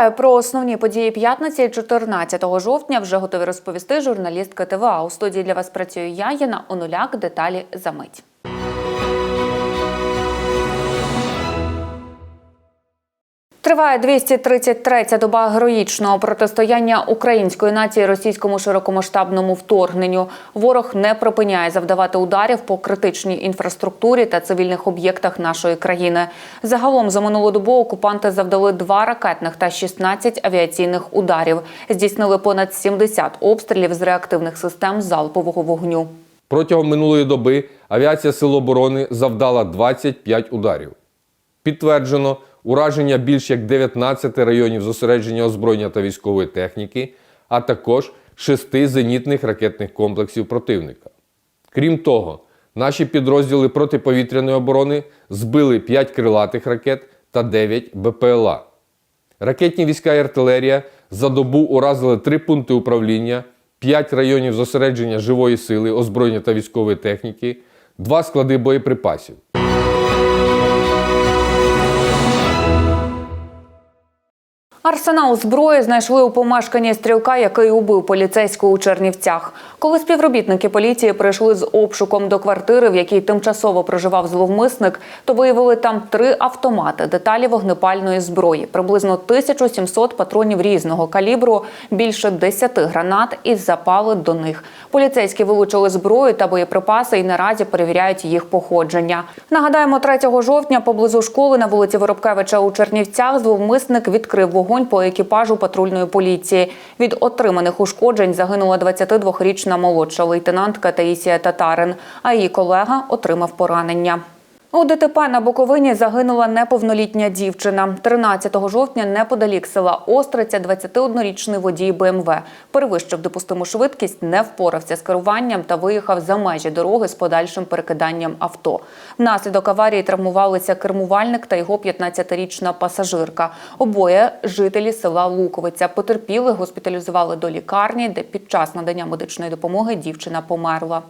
Вітаю про основні події п'ятниці 14 жовтня. Вже готові розповісти журналістка ТВА. У студії для вас працює я, Яна Онуляк. Деталі за мить. Триває 233-я доба героїчного протистояння української нації російському широкомасштабному вторгненню. Ворог не припиняє завдавати ударів по критичній інфраструктурі та цивільних об'єктах нашої країни. Загалом за минулу добу окупанти завдали два ракетних та 16 авіаційних ударів. Здійснили понад 70 обстрілів з реактивних систем залпового вогню. Протягом минулої доби авіація Сил оборони завдала 25 ударів. Підтверджено ураження більш як 19 районів зосередження озброєння та військової техніки, а також 6 зенітних ракетних комплексів противника. Крім того, наші підрозділи протиповітряної оборони збили 5 крилатих ракет та 9 БПЛА. Ракетні війська і артилерія за добу уразили три пункти управління, 5 районів зосередження живої сили, озброєння та військової техніки, два склади боєприпасів. Арсенал зброї знайшли у помешканні стрілка, який убив поліцейського у Чернівцях. Коли співробітники поліції прийшли з обшуком до квартири, в якій тимчасово проживав зловмисник, то виявили там три автомати, деталі вогнепальної зброї, приблизно 1700 патронів різного калібру, більше 10 гранат і запали до них. Поліцейські вилучили зброю та боєприпаси і наразі перевіряють їх походження. Нагадаємо, 3 жовтня поблизу школи на вулиці Воробкевича у Чернівцях зловмисник відкрив вогонь по екіпажу патрульної поліції. Від отриманих ушкоджень загинула 22-річна молодша лейтенантка Таїсія Татарин, а її колега отримав поранення. У ДТП на Буковині загинула неповнолітня дівчина. 13 жовтня неподалік села Остриця 21-річний водій БМВ перевищив допустиму швидкість, не впорався з керуванням та виїхав за межі дороги з подальшим перекиданням авто. Внаслідок аварії травмувалися кермувальник та його 15-річна пасажирка. Обоє жителі села Луковиця потерпіли, госпіталізували до лікарні, де під час надання медичної допомоги дівчина померла.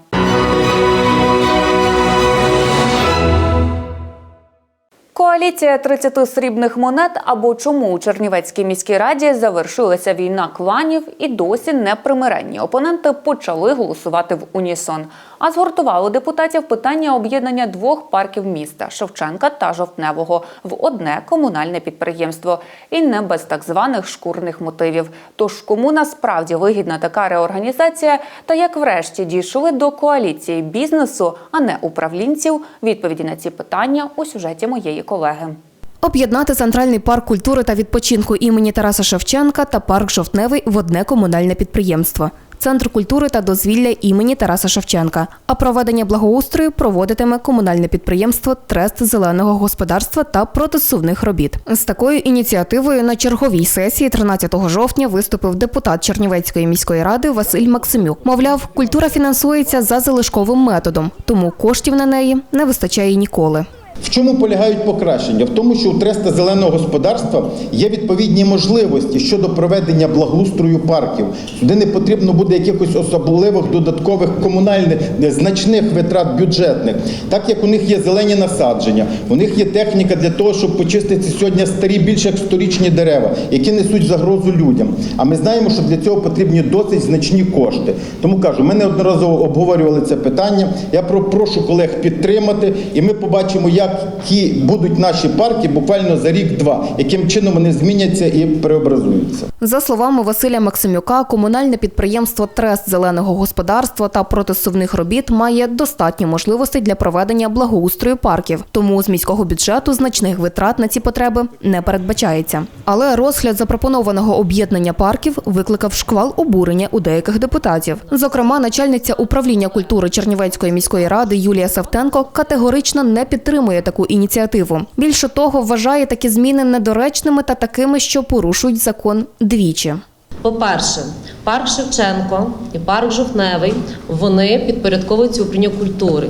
Коаліція 30 срібних монет або чому у Чернівецькій міській раді завершилася війна кланів і досі непримиренні опоненти почали голосувати в унісон. А згуртували депутатів питання об'єднання двох парків міста Шевченка та Жовтневого в одне комунальне підприємство. І не без так званих шкурних мотивів. Тож кому насправді вигідна така реорганізація, та як врешті дійшли до коаліції бізнесу, а не управлінців? Відповіді на ці питання у сюжеті моєї колеги. Об'єднати центральний парк культури та відпочинку імені Тараса Шевченка та парк Жовтневий в одне комунальне підприємство. Центр культури та дозвілля імені Тараса Шевченка. А проведення благоустрою проводитиме комунальне підприємство Трест зеленого господарства та протисувних робіт. З такою ініціативою на черговій сесії 13 жовтня виступив депутат Чернівецької міської ради Василь Максимюк. Мовляв, культура фінансується за залишковим методом, тому коштів на неї не вистачає ніколи. В чому полягають покращення? В тому, що у треста зеленого господарства є відповідні можливості щодо проведення благоустрою парків, де не потрібно буде якихось особливих додаткових комунальних е, значних витрат бюджетних, так як у них є зелені насадження, у них є техніка для того, щоб почистити сьогодні старі більш як сторічні дерева, які несуть загрозу людям. А ми знаємо, що для цього потрібні досить значні кошти. Тому кажу, ми неодноразово обговорювали це питання. Я про- прошу колег підтримати, і ми побачимо, які будуть наші парки буквально за рік-два, яким чином вони зміняться і преобразуються. За словами Василя Максимюка, комунальне підприємство Трест зеленого господарства та протисувних робіт має достатньо можливостей для проведення благоустрою парків, тому з міського бюджету значних витрат на ці потреби не передбачається. Але розгляд запропонованого об'єднання парків викликав шквал обурення у деяких депутатів. Зокрема, начальниця управління культури Чернівецької міської ради Юлія Савтенко категорично не підтримує таку ініціативу. Більше того, вважає такі зміни недоречними та такими, що порушують закон двічі. По-перше, парк Шевченко і парк Жовтневий вони підпорядковуються управлінню культури.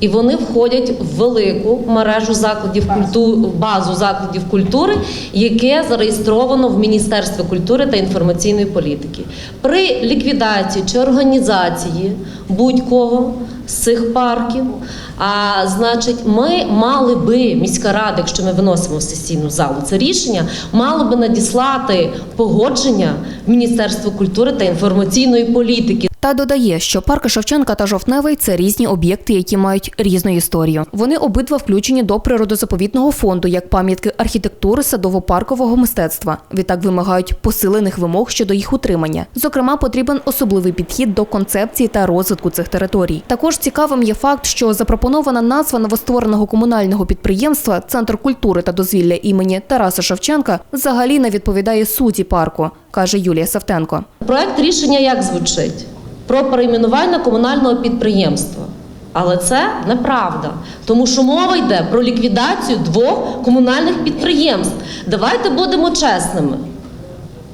І вони входять в велику мережу закладів культури, базу закладів культури, яке зареєстровано в Міністерстві культури та інформаційної політики. При ліквідації чи організації будь-кого з цих парків. А значить, ми мали би міська рада, якщо ми виносимо в сесійну залу це рішення, мало би надіслати погодження Міністерству культури та інформаційної політики. Та додає, що парки Шевченка та Жовтневий це різні об'єкти, які мають різну історію. Вони обидва включені до природозаповідного фонду як пам'ятки архітектури садово-паркового мистецтва. Відтак вимагають посилених вимог щодо їх утримання. Зокрема, потрібен особливий підхід до концепції та розвитку цих територій. Також цікавим є факт, що запропонована назва новоствореного комунального підприємства Центр культури та дозвілля імені Тараса Шевченка взагалі не відповідає суті парку, каже Юлія Савтенко. Проект рішення як звучить? Про перейменування комунального підприємства. Але це неправда, тому що мова йде про ліквідацію двох комунальних підприємств. Давайте будемо чесними.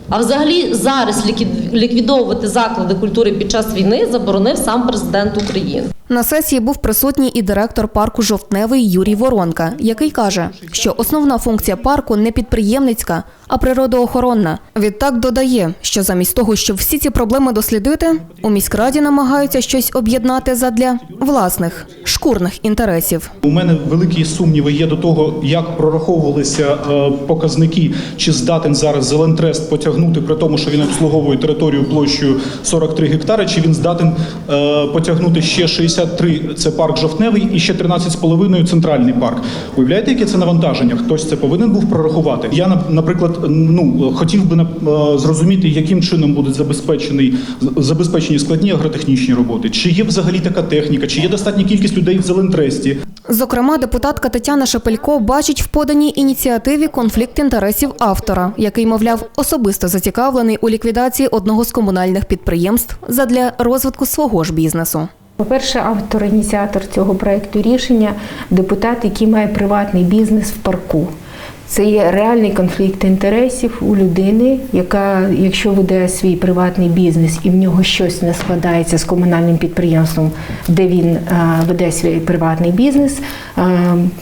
А взагалі зараз ліквід- ліквідовувати заклади культури під час війни заборонив сам президент України. На сесії був присутній і директор парку Жовтневий Юрій Воронка, який каже, що основна функція парку не підприємницька, а природоохоронна. Відтак додає, що замість того, щоб всі ці проблеми дослідити, у міськраді намагаються щось об'єднати задля власних шкурних інтересів. У мене великі сумніви є до того, як прораховувалися е, показники, чи здатен зараз Зелентрест потягнути при тому, що він обслуговує територію площею 43 гектари, чи він здатен е, потягнути ще 63 – це парк Жовтневий, і ще 13,5 – центральний парк. Уявляєте, яке це навантаження? Хтось це повинен був прорахувати. Я на- наприклад, ну хотів би е, зрозуміти, яким чином будуть забезпечені забезпечені складні агротехнічні роботи. Чи є взагалі така техніка, чи є достатня кількість людей в Зелентресті? Зокрема, депутатка Тетяна Шепелько бачить в поданій ініціативі конфлікт інтересів автора, який, мовляв, особисто зацікавлений у ліквідації одного з комунальних підприємств задля розвитку свого ж бізнесу. По-перше, автор, ініціатор цього проекту рішення депутат, який має приватний бізнес в парку. Це є реальний конфлікт інтересів у людини, яка, якщо веде свій приватний бізнес і в нього щось не складається з комунальним підприємством, де він е, веде свій приватний бізнес, е,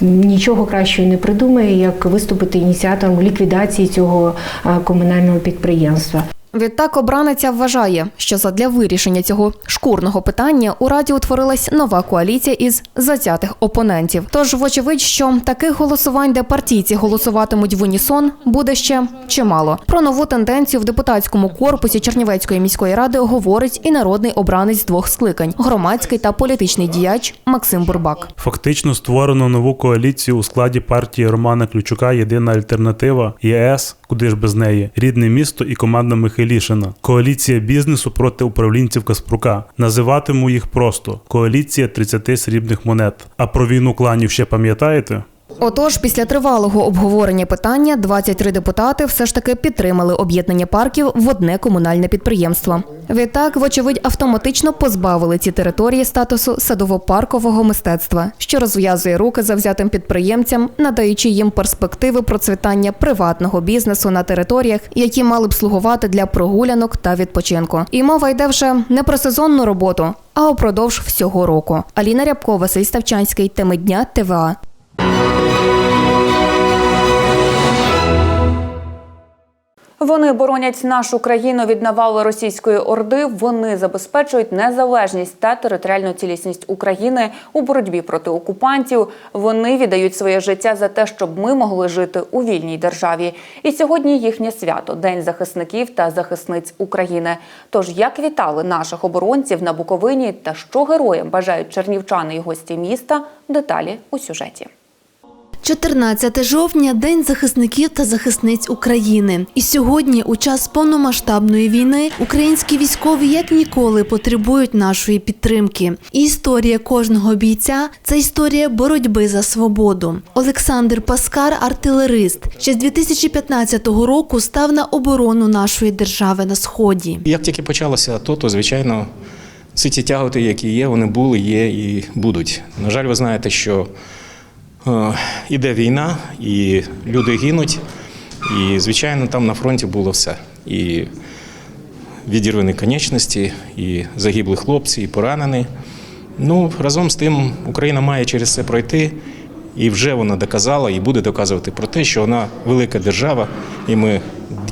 нічого кращого не придумає, як виступити ініціатором ліквідації цього е, комунального підприємства. Відтак обраниця вважає, що задля вирішення цього шкурного питання у раді утворилась нова коаліція із затятих опонентів. Тож, вочевидь, що таких голосувань, де партійці голосуватимуть в унісон, буде ще чимало. Про нову тенденцію в депутатському корпусі Чернівецької міської ради говорить і народний обранець двох скликань громадський та політичний діяч Максим Бурбак. Фактично створено нову коаліцію у складі партії Романа Ключука Єдина альтернатива ЄС, куди ж без неї, рідне місто і команда Михайлішина. Коаліція бізнесу проти управлінців Каспрука. Називатиму їх просто коаліція 30 срібних монет. А про війну кланів ще пам'ятаєте? Отож, після тривалого обговорення питання 23 депутати все ж таки підтримали об'єднання парків в одне комунальне підприємство. Відтак, вочевидь, автоматично позбавили ці території статусу садово-паркового мистецтва, що розв'язує руки завзятим підприємцям, надаючи їм перспективи процвітання приватного бізнесу на територіях, які мали б слугувати для прогулянок та відпочинку. І мова йде вже не про сезонну роботу, а упродовж всього року. Аліна Рябкова, Василь Ставчанський, теми дня ТВА. Вони боронять нашу країну від навали російської орди. Вони забезпечують незалежність та територіальну цілісність України у боротьбі проти окупантів. Вони віддають своє життя за те, щоб ми могли жити у вільній державі. І сьогодні їхнє свято День захисників та захисниць України. Тож як вітали наших оборонців на Буковині та що героям бажають чернівчани і гості міста? Деталі у сюжеті. 14 жовтня День захисників та захисниць України. І сьогодні, у час повномасштабної війни, українські військові як ніколи потребують нашої підтримки. І історія кожного бійця це історія боротьби за свободу. Олександр Паскар, артилерист, ще з 2015 року став на оборону нашої держави на сході. Як тільки почалося АТО, то звичайно всі ті тяготи, які є, вони були, є і будуть. На жаль, ви знаєте, що іде війна, і люди гинуть. І, звичайно, там на фронті було все. І відірвані конечності, і загиблі хлопці, і поранені. Ну, разом з тим, Україна має через це пройти. І вже вона доказала і буде доказувати про те, що вона велика держава, і ми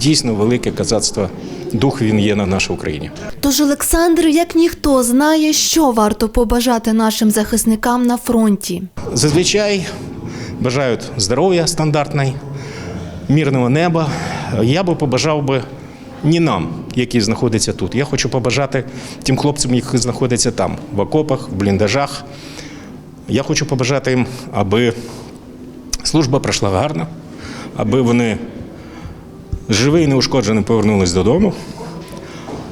дійсно велике казацтво дух він є на нашій Україні. Тож Олександр, як ніхто, знає, що варто побажати нашим захисникам на фронті. Зазвичай бажають здоров'я стандартне, мирного неба. Я би побажав би не нам, які знаходяться тут. Я хочу побажати тим хлопцям, які знаходяться там, в окопах, в бліндажах. Я хочу побажати їм, аби служба пройшла гарно, аби вони живі і неушкоджений повернулись додому.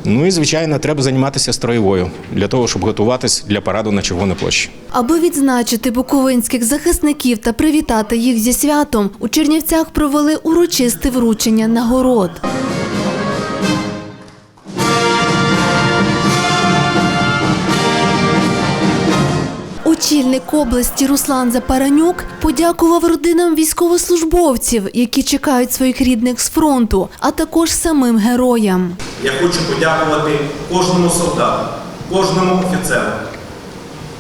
Ну і, звичайно, треба займатися строєвою для того, щоб готуватись для параду на Червоній площі. Аби відзначити буковинських захисників та привітати їх зі святом, у Чернівцях провели урочисте вручення нагород. Очільник області Руслан Запаранюк подякував родинам військовослужбовців, які чекають своїх рідних з фронту, а також самим героям. Я хочу подякувати кожному солдату, кожному офіцеру,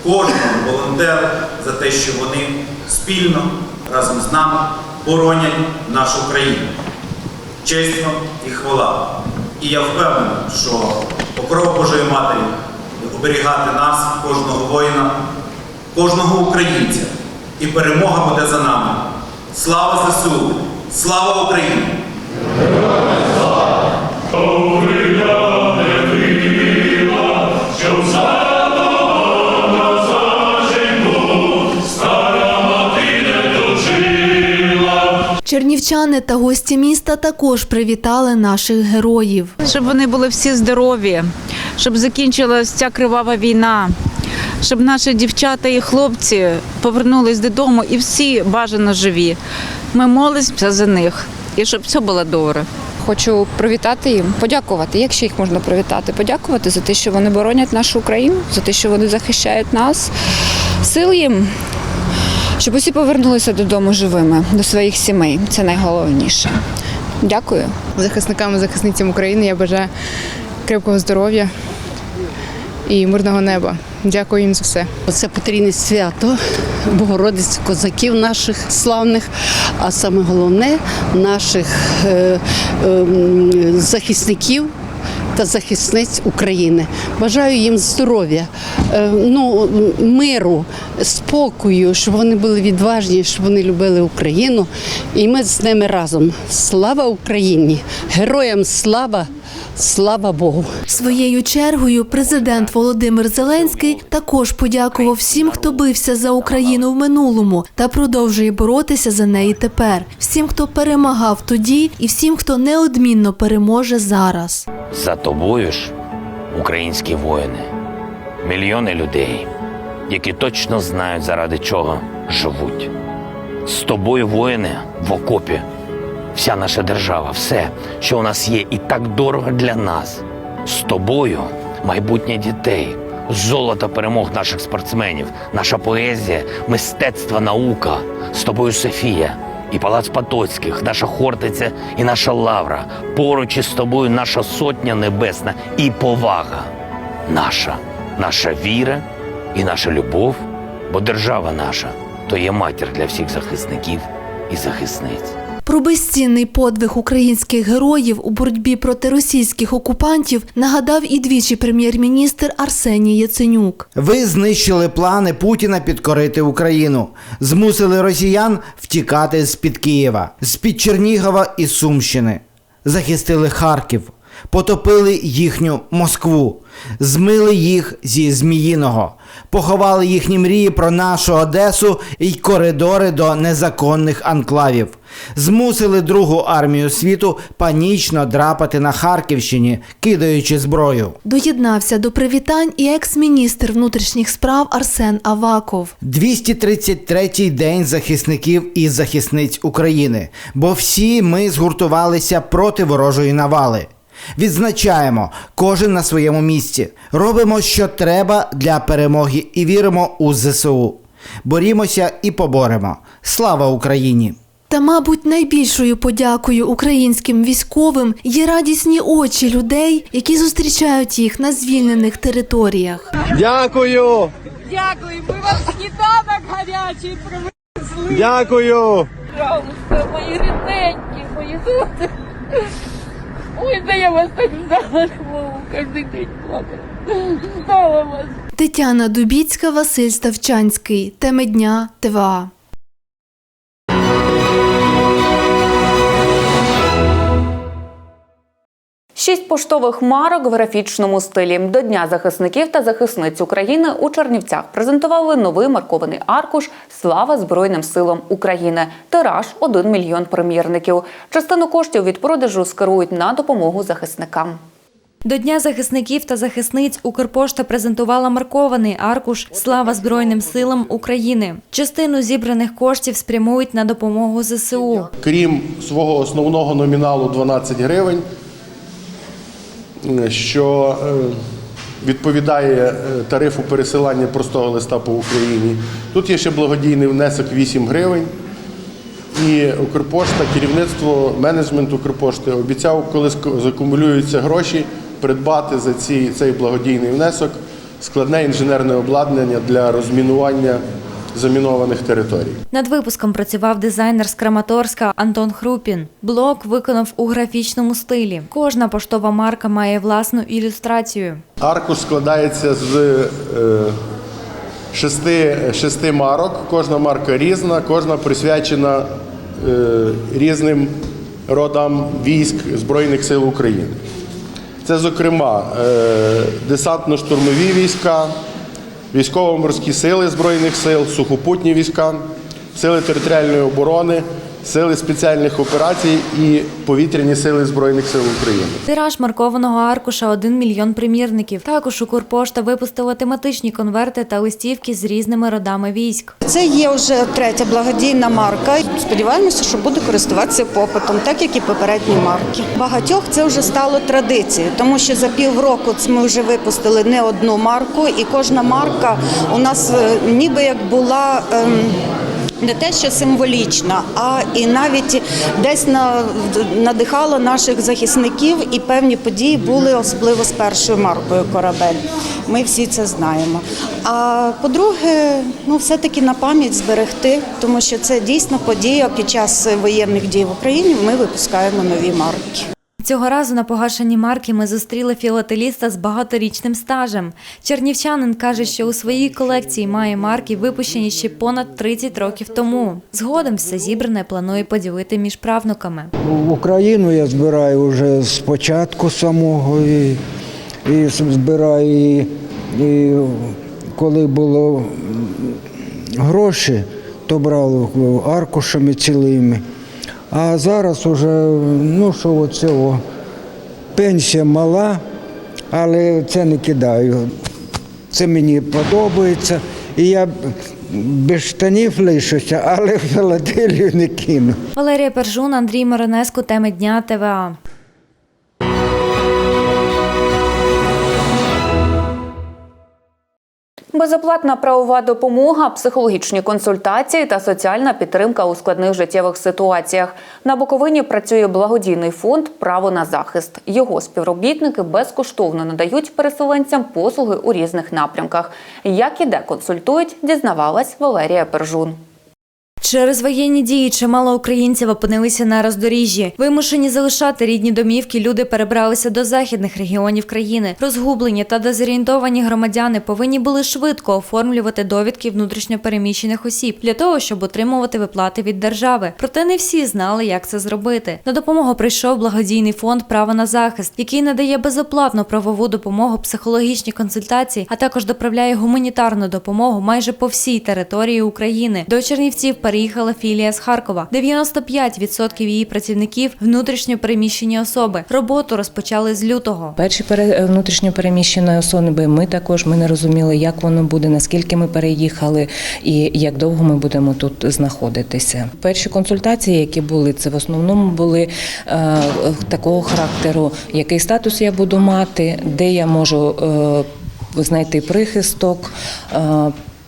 кожному волонтеру за те, що вони спільно разом з нами боронять нашу країну. Чесно і хвала. І я впевнений, що покров Божої Матері оберігати нас, кожного воїна, кожного українця. І перемога буде за нами. Слава ЗСУ! Слава Україні! Чернівчани та гості міста також привітали наших героїв. щоб вони були всі здорові, щоб закінчилась ця кривава війна, щоб наші дівчата і хлопці повернулись додому і всі бажано живі. Ми молимося за них і щоб все було добре. Хочу привітати їм, подякувати. Як ще їх можна привітати? Подякувати за те, що вони боронять нашу Україну, за те, що вони захищають нас. Сил їм, щоб усі повернулися додому живими, до своїх сімей. Це найголовніше. Дякую. захисникам і захисницям України. Я бажаю крепкого здоров'я і мирного неба. Дякую їм за все. Це потрійне свято Богородиць, козаків наших славних, а саме головне наших е, е, захисників. Та захисниць України. Бажаю їм здоров'я, е, ну, миру, спокою, щоб вони були відважні, щоб вони любили Україну. І ми з ними разом. Слава Україні! Героям слава! Слава Богу! Своєю чергою президент Володимир Зеленський також подякував всім, хто бився за Україну в минулому та продовжує боротися за неї тепер. Всім, хто перемагав тоді, і всім, хто неодмінно переможе зараз. За тобою ж, українські воїни, мільйони людей, які точно знають, заради чого живуть. З тобою, воїни, в окопі, вся наша держава, все, що у нас є, і так дорого для нас. З тобою майбутнє дітей, золото перемог наших спортсменів, наша поезія, мистецтво, наука. З тобою Софія і Палац Потоцьких, наша Хортиця і наша Лавра. Поруч із тобою наша сотня небесна і повага наша, наша віра і наша любов, бо держава наша то є матір для всіх захисників і захисниць. Про безцінний подвиг українських героїв у боротьбі проти російських окупантів нагадав і двічі прем'єр-міністр Арсеній Яценюк. Ви знищили плани Путіна підкорити Україну, змусили росіян втікати з-під Києва, з-під Чернігова і Сумщини, захистили Харків, потопили їхню Москву, змили їх зі Зміїного, поховали їхні мрії про нашу Одесу і коридори до незаконних анклавів, змусили Другу армію світу панічно драпати на Харківщині, кидаючи зброю. Доєднався до привітань і екс-міністр внутрішніх справ Арсен Аваков. 233-й день захисників і захисниць України, бо всі ми згуртувалися проти ворожої навали. Відзначаємо кожен на своєму місці. Робимо, що треба для перемоги, і віримо у ЗСУ. Борімося і поборемо. Слава Україні! Та, мабуть, найбільшою подякою українським військовим є радісні очі людей, які зустрічають їх на звільнених територіях. Дякую! Дякую, ми вам сніданок гарячий привезли. Дякую! Пожалуйста, мої рідненькі, мої Ой, да я вас так ждала, Вову, каждый день плакала. Ждала вас. Тетяна Дубіцька, Василь Ставчанський. Теми дня ТВА. Шість поштових марок в графічному стилі до Дня захисників та захисниць України у Чернівцях презентували новий маркований аркуш Слава Збройним силам України. Тираж 1 мільйон примірників. Частину коштів від продажу скерують на допомогу захисникам. До Дня захисників та захисниць Укрпошта презентувала маркований аркуш Слава Збройним силам України. Частину зібраних коштів спрямують на допомогу ЗСУ. крім свого основного номіналу 12 гривень, що е, відповідає е, тарифу пересилання простого листа по Україні. Тут є ще благодійний внесок 8 гривень. І Укрпошта, керівництво, менеджмент Укрпошти обіцяв, коли закумулюються гроші, придбати за ці, цей благодійний внесок складне інженерне обладнання для розмінування замінованих територій. Над випуском працював дизайнер з Краматорська Антон Хрупін. Блок виконав у графічному стилі. Кожна поштова марка має власну ілюстрацію. Аркуш складається з е, шести, шести марок. Кожна марка різна, кожна присвячена е, різним родам військ Збройних сил України. Це, зокрема, е, десантно-штурмові війська, військово-морські сили Збройних сил, сухопутні війська, сили територіальної оборони, сили спеціальних операцій і повітряні сили Збройних сил України. Тираж маркованого аркуша 1 мільйон примірників. Також Укрпошта випустила тематичні конверти та листівки з різними родами військ. Це є вже третя благодійна марка. Сподіваємося, що буде користуватися попитом, так як і попередні марки. Багатьох це вже стало традицією, тому що за півроку ми вже випустили не одну марку, і кожна марка у нас е, ніби як була. ем, не те, що символічна, а і навіть десь на, надихала наших захисників, і певні події були особливо з першою маркою корабель. Ми всі це знаємо. А по-друге, ну все-таки на пам'ять зберегти, тому що це дійсно подія під час воєнних дій в Україні. Ми випускаємо нові марки. Цього разу на погашенні марки ми зустріли філателіста з багаторічним стажем. Чернівчанин каже, що у своїй колекції має марки, випущені ще понад 30 років тому. Згодом все зібране планує поділити між правнуками. В Україну я збираю вже з початку самого і, і збираю, і, і коли було гроші, то брали аркушами цілими. А зараз уже, ну що оцього, пенсія мала, але це не кидаю. Це мені подобається. І я без штанів лишуся, але філателію не кину. Валерія Пержун, Андрій Миронеску, теми дня ТВА. Безоплатна правова допомога, психологічні консультації та соціальна підтримка у складних життєвих ситуаціях. На Буковині працює благодійний фонд Право на захист. Його співробітники безкоштовно надають переселенцям послуги у різних напрямках. Як і де консультують, дізнавалась Валерія Пержун. Через воєнні дії чимало українців опинилися на роздоріжжі. Вимушені залишати рідні домівки, люди перебралися до західних регіонів країни. Розгублені та дезорієнтовані громадяни повинні були швидко оформлювати довідки внутрішньопереміщених осіб для того, щоб отримувати виплати від держави. Проте не всі знали, як це зробити. На допомогу прийшов благодійний фонд Право на захист, який надає безоплатну правову допомогу, психологічні консультації, а також доправляє гуманітарну допомогу майже по всій території України. До Чернівців переїхала філія з Харкова. 95% її працівників внутрішньо переміщені особи. Роботу розпочали з лютого. Перші пере- внутрішньо особи. Ми також ми не розуміли, як воно буде, наскільки ми переїхали і як довго ми будемо тут знаходитися. Перші консультації, які були, це в основному були е, такого характеру, який статус я буду мати, де я можу е, знайти прихисток.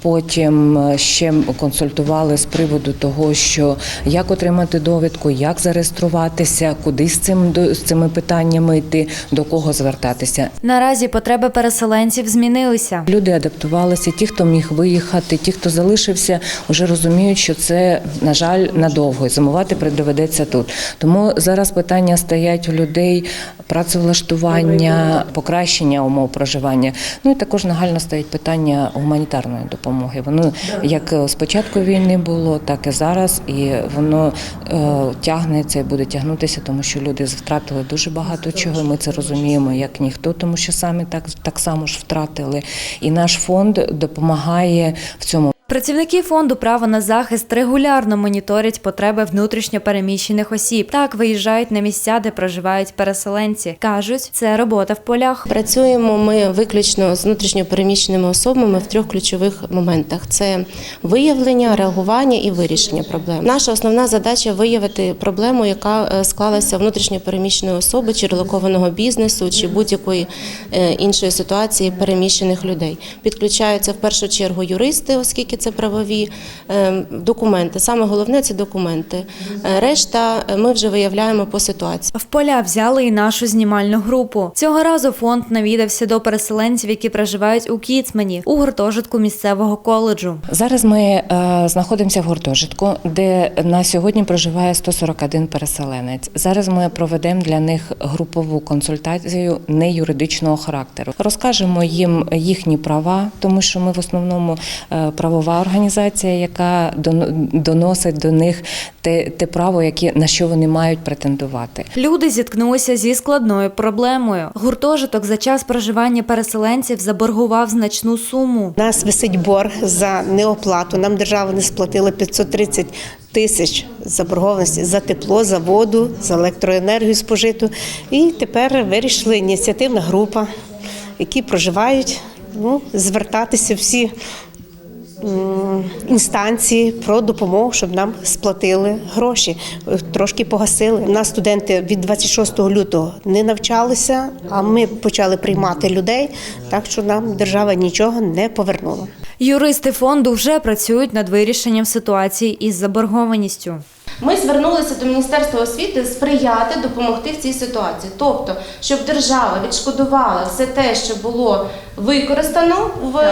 Потім е, ще консультували з приводу того, що як отримати довідку, як зареєструватися, куди з цим до- з цими питаннями йти, до кого звертатися. Наразі потреби переселенців змінилися. Люди адаптувалися, ті, хто міг виїхати, ті, хто залишився, вже розуміють, що це, на жаль, надовго і зимувати доведеться тут. Тому зараз питання стоять у людей працевлаштування, покращення умов проживання. Ну і також нагально стоїть питання гуманітарної допомоги. Воно як з початку війни було, так і зараз, і воно е, тягнеться і буде тягнутися, тому що люди втратили дуже багато чого. Ми це розуміємо як ніхто, тому що самі так, так само ж втратили. І наш фонд допомагає в цьому. Працівники фонду право на захист регулярно моніторять потреби внутрішньо переміщених осіб. Так виїжджають на місця, де проживають переселенці. кажуть, це робота в полях. Працюємо ми виключно з внутрішньопереміщеними особами в трьох ключових моментах: це виявлення, реагування і вирішення проблем. Наша основна задача виявити проблему, яка е, склалася внутрішньопереміщеної особи чи релокованого бізнесу, чи будь-якої е, іншої ситуації переміщених людей. Підключаються в першу чергу юристи, оскільки це правові е, документи. Саме головне це документи. Е, Решта е, ми вже виявляємо по ситуації. В поля взяли і нашу знімальну групу. Цього разу фонд навідався до переселенців, які проживають у Кіцмані у гуртожитку місцевого коледжу. Зараз ми знаходимося в гуртожитку, де на сьогодні проживає 141 переселенець. Зараз ми проведемо для них групову консультацію неюридичного характеру. Розкажемо їм їхні права, тому що ми в основному е, правова організація, яка дон- доносить до них те, те право, яке на що вони мають претендувати. Люди зіткнулися зі складною проблемою. Гуртожиток за час проживання переселенців заборгував значну суму. У нас висить борг за неоплату. Нам держава не сплатила 530 тисяч заборгованості за тепло, за воду, за електроенергію спожиту. І тепер вирішила ініціативна група, які проживають, ну, звертатися всі інстанції про допомогу, щоб нам сплатили гроші, е, трошки погасили. У нас студенти від 26 лютого не навчалися, а ми почали приймати людей, так що нам держава нічого не повернула. Юристи фонду вже працюють над вирішенням ситуації із заборгованістю. Ми звернулися до Міністерства освіти сприяти, допомогти в цій ситуації. Тобто, щоб держава відшкодувала все те, що було використано в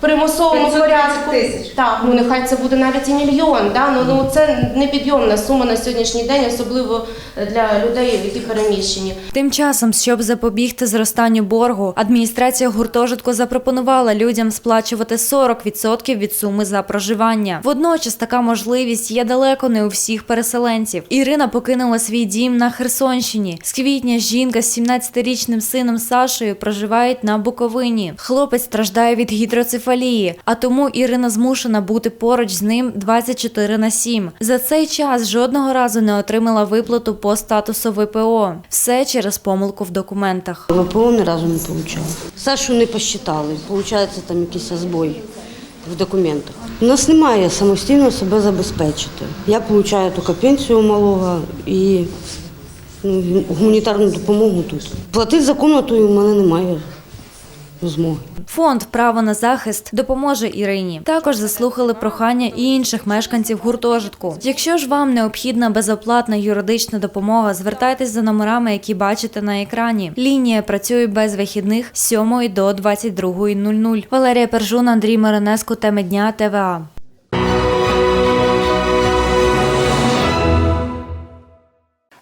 примусовому 530 порядку. тисяч. Так, ну нехай це буде навіть і мільйон. Да? Ну, ну це непідйомна сума на сьогоднішній день, особливо для людей, які переміщені. Тим часом, щоб запобігти зростанню боргу, адміністрація гуртожитку запропонувала людям сплачувати 40% від суми за проживання. Водночас така можливість є далеко не у всіх переселенців. Ірина покинула свій дім на Херсонщині. З квітня жінка з 17-річним сином Сашею проживають на Буковині. Хлопець страждає від гідроцефалії, а тому Ірина змушена бути поруч з ним 24 на 7. За цей час жодного разу не отримала виплату по статусу ВПО. Все через помилку в документах. ВПО ні разу не отримала. Сашу не посчитали. Получається там якийсь збой в документах. У нас немає самостійно себе забезпечити. Я отримую тільки пенсію малого і ну, гуманітарну допомогу тут. Платити за комнату у мене немає змоги. Фонд Право на захист допоможе Ірині. Також заслухали прохання і інших мешканців гуртожитку. Якщо ж вам необхідна безоплатна юридична допомога, звертайтесь за номерами, які бачите на екрані. Лінія працює без вихідних з 7 до 22.00. Валерія Пержун, Андрій Маринеско, теми дня ТВА.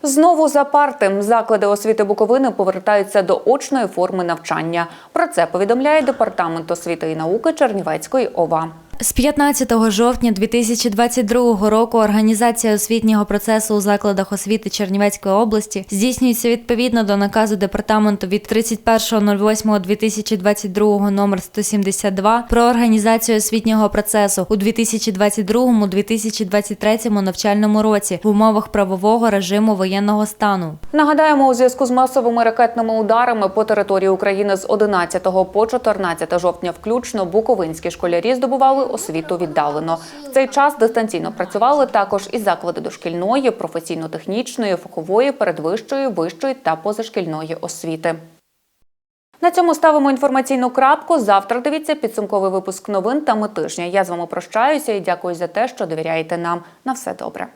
Знову за парти заклади освіти Буковини повертаються до очної форми навчання. Про це повідомляє департамент освіти і науки Чернівецької ОВА. З 15 жовтня 2022 року організація освітнього процесу у закладах освіти Чернівецької області здійснюється відповідно до наказу департаменту від 31.08.2022 номер 172 про організацію освітнього процесу у 2022-2023 навчальному році в умовах правового режиму воєнного стану. Нагадаємо, у зв'язку з масовими ракетними ударами по території України з 11 по 14 жовтня включно буковинські школярі здобували освіту віддалено. В цей час дистанційно працювали також і заклади дошкільної, професійно-технічної, фахової, передвищої, вищої та позашкільної освіти. На цьому ставимо інформаційну крапку. Завтра дивіться підсумковий випуск новин та ми тижня. Я з вами прощаюся і дякую за те, що довіряєте нам. На все добре.